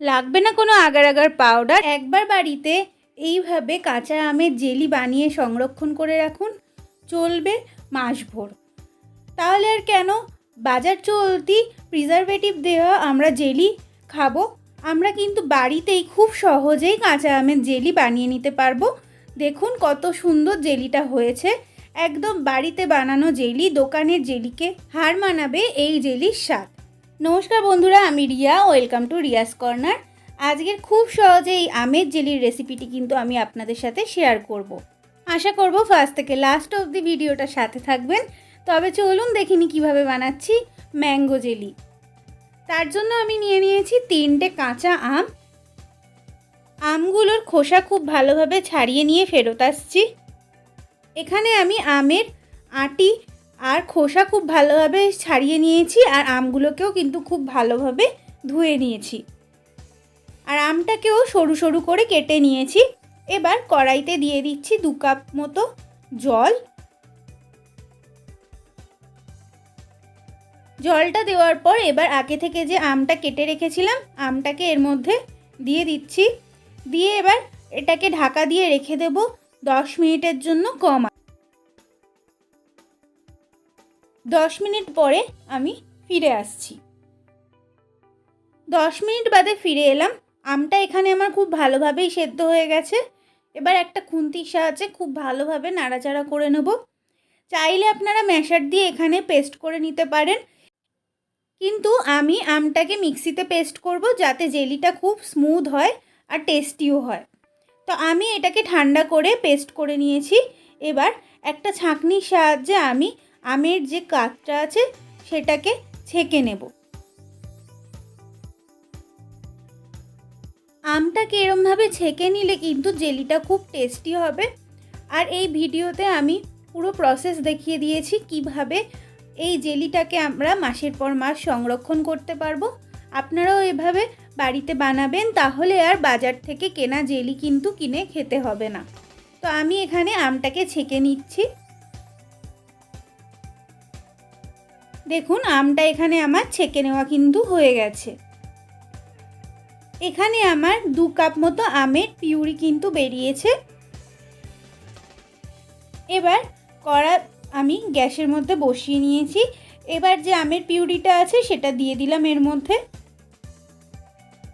লাগবে না কোনো আগার আগার পাউডার একবার বাড়িতে এইভাবে কাঁচা আমের জেলি বানিয়ে সংরক্ষণ করে রাখুন, চলবে মাসভর। তাহলে আর কেন? বাজার চলতি প্রিজারভেটিভ দেওয়া আমরা জেলি খাব। আমরা কিন্তু বাড়িতেই খুব সহজেই কাঁচা আমের জেলি বানিয়ে নিতে পারব। দেখুন কত সুন্দর জেলিটা হয়েছে। একদম বাড়িতে বানানো জেলি, দোকানের জেলিকে হার মানাবে এই জেলির স্বাদ। নমস্কার বন্ধুরা, আমি Riya welcome to Riya's corner আজকের খুব সহজে এই আমের জেলির রেসিপিটি কিন্তু আমি আপনাদের সাথে শেয়ার করব। আশা করব ফার্স্ট থেকে লাস্ট অব দি ভিডিওটা সাথে থাকবেন। তবে চলুন দেখিনি কীভাবে বানাচ্ছি ম্যাঙ্গো জেলি। তার জন্য আমি নিয়ে নিয়েছি তিনটে কাঁচা আম। আমগুলোর খোসা খুব ভালোভাবে ছাড়িয়ে নিয়ে ফেরত আসছি। এখানে আমি আমের আটি আর খোসা খুব ভালোভাবে ছাড়িয়ে নিয়েছি আর আমগুলোকেও কিন্তু খুব ভালোভাবে ধুয়ে নিয়েছি। আর আমটাকেও সরু সরু করে কেটে নিয়েছি। এবার কড়াইতে দিয়ে দিচ্ছি দু কাপ মতো জল। জলটা দেওয়ার পর এবার আগে থেকে যে আমটা কেটে রেখেছিলাম, আমটাকে এর মধ্যে দিয়ে দিচ্ছি। দিয়ে এবার এটাকে ঢাকা দিয়ে রেখে দেব দশ মিনিটের জন্য কম দশ মিনিট পরে আমি ফিরে আসছি। দশ মিনিট বাদে ফিরে এলাম। আমটা এখানে আমার খুব ভালোভাবেই সেদ্ধ হয়ে গেছে। এবার একটা খুন্তির সাহায্যে খুব ভালোভাবে নাড়াচাড়া করে নেব। চাইলে আপনারা ম্যাশার দিয়ে এখানে পেস্ট করে নিতে পারেন। কিন্তু আমি আমটাকে মিক্সিতে পেস্ট করব যাতে জেলিটা খুব স্মুথ হয় আর টেস্টিও হয়। তো আমি এটাকে ঠান্ডা করে পেস্ট করে নিয়েছি। এবার একটা ছাঁকনির সাহায্যে আমি আমের যে কাঠটা আছে, সেটাকে ছেঁকে নেব। আমটাকে এরমভাবে ছেঁকে নিলে কিন্তু জেলিটা খুব টেস্টি হবে। আর এই ভিডিওতে আমি পুরো প্রসেস দেখিয়ে দিয়েছি কীভাবে এই জেলিটাকে আমরা মাসের পর মাস সংরক্ষণ করতে পারব। আপনারাও এভাবে বাড়িতে বানাবেন, তাহলে আর বাজার থেকে কেনা জেলি কিন্তু কিনে খেতে হবে না। তো আমি এখানে আমটাকে ছেঁকে নিচ্ছি। দেখুন, আমটা এখানে আমার ছেঁকে নেওয়া কিন্তু হয়ে গেছে। এখানে আমার দু কাপ মতো আমের পিউরি কিন্তু বেরিয়েছে। এবার কড়া আমি গ্যাসের মধ্যে বসিয়ে নিয়েছি। এবার যে আমের পিউরিটা আছে, সেটা দিয়ে দিলাম এর মধ্যে।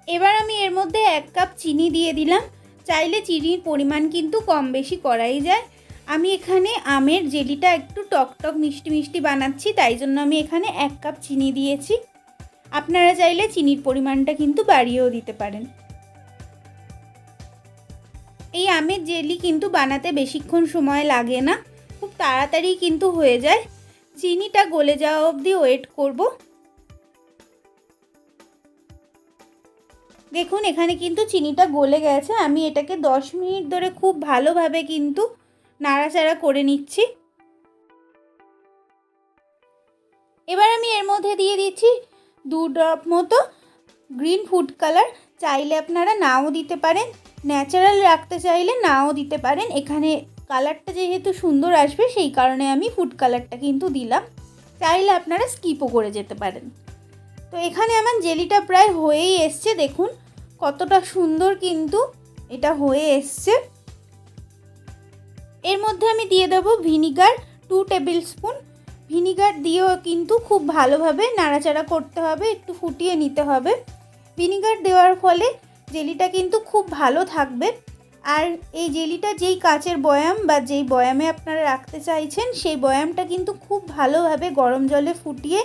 এবার আমি এর মধ্যে এক কাপ চিনি দিয়ে দিলাম। চাইলে চিনির পরিমাণ কিন্তু কম বেশি করাই যায়। আমি এখানে আমের জেলিটা একটু টক টক মিষ্টি মিষ্টি বানাচ্ছি, তাই জন্য আমি এখানে এক কাপ চিনি দিয়েছি। আপনারা চাইলে চিনির পরিমাণটা কিন্তু বাড়িয়েও দিতে পারেন। এই আমের জেলি কিন্তু বানাতে বেশিক্ষণ সময় লাগে না, খুব তাড়াতাড়ি কিন্তু হয়ে যায়। চিনিটা গলে যাওয়া অবধি ওয়েট করব। দেখুন, এখানে কিন্তু চিনিটা গলে গেছে। আমি এটাকে দশ মিনিট ধরে খুব ভালোভাবে কিন্তু নাড়াচাড়া করে নিচ্ছি। এবার আমি এর মধ্যে দিয়ে দিচ্ছি দু ড্রপ মতো গ্রিন ফুড কালার। চাইলে আপনারা নাও দিতে পারেন। ন্যাচারাল রাখতে চাইলে নাও দিতে পারেন। এখানে কালারটা যেহেতু সুন্দর আসবে, সেই কারণে আমি ফুড কালারটা কিন্তু দিলাম। চাইলে আপনারা স্কিপও করে যেতে পারেন। তো এখানে আমার জেলিটা প্রায় হয়েই এসছে। দেখুন কতটা সুন্দর কিন্তু এটা হয়ে এসছে। এর মধ্যে আমি দিয়ে দেবো vinegar two tablespoon vinegar দিয়েও কিন্তু খুব ভালোভাবে নাড়াচাড়া করতে হবে, একটু ফুটিয়ে নিতে হবে। ভিনিগার দেওয়ার ফলে জেলিটা কিন্তু খুব ভালো থাকবে। আর এই জেলিটা যেই কাচের বয়াম বা যেই বয়ামে আপনারা রাখতে চাইছেন, সেই বয়ামটা কিন্তু খুব ভালোভাবে গরম জলে ফুটিয়ে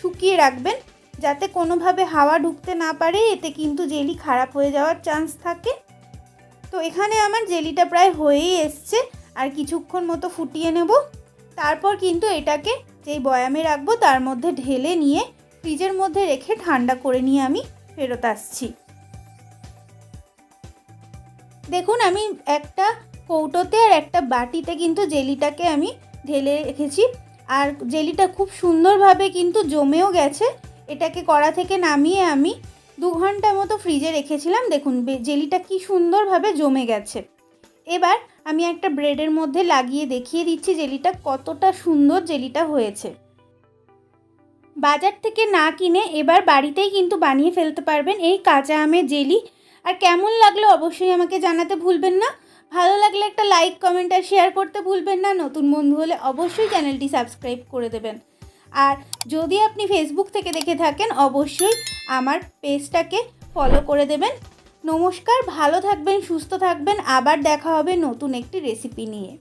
শুকিয়ে রাখবেন, যাতে কোনোভাবে হাওয়া ঢুকতে না পারে, এতে কিন্তু জেলি খারাপ হয়ে যাওয়ার চান্স থাকে। তো এখানে আমার জেলিটা প্রায় হয়েই এসছে। আর কিছুক্ষণ মতো ফুটিয়ে নেব। তারপর কিন্তু এটাকে যেই বয়ামে রাখব, তার মধ্যে ঢেলে নিয়ে ফ্রিজের মধ্যে রেখে ঠান্ডা করে নিয়ে আমি ফেরত আসছি। দেখুন, আমি একটা কৌটোতে আর একটা বাটিতে কিন্তু জেলিটাকে আমি ঢেলে রেখেছি। আর জেলিটা খুব সুন্দরভাবে কিন্তু জমেও গেছে। এটাকে কড়া থেকে নামিয়ে আমি দু ঘণ্টা মতো ফ্রিজে রেখেছিলাম। দেখুন জেলিটা কি সুন্দরভাবে জমে গেছে। এবার আমি একটা ব্রেডের মধ্যে লাগিয়ে দেখিয়ে দিচ্ছি জেলিটা কতটা সুন্দর জেলিটা হয়েছে। বাজার থেকে না কিনে এবার বাড়িতেই কিন্তু বানিয়ে ফেলতে পারবেন এই কাঁচা আমের জেলি। আর কেমন লাগল অবশ্যই আমাকে জানাতে ভুলবেন না। ভালো লাগলে একটা লাইক, কমেন্ট আর শেয়ার করতে ভুলবেন না। নতুন বন্ধু হলে অবশ্যই চ্যানেলটি সাবস্ক্রাইব করে দেবেন। আর যদি আপনি ফেসবুক থেকে দেখে থাকেন, অবশ্যই আমার পেজটাকে ফলো করে দেবেন। নমস্কার ভালো থাকবেন সুস্থ থাকবেন আবার দেখা হবে নতুন একটি রেসিপি নিয়ে।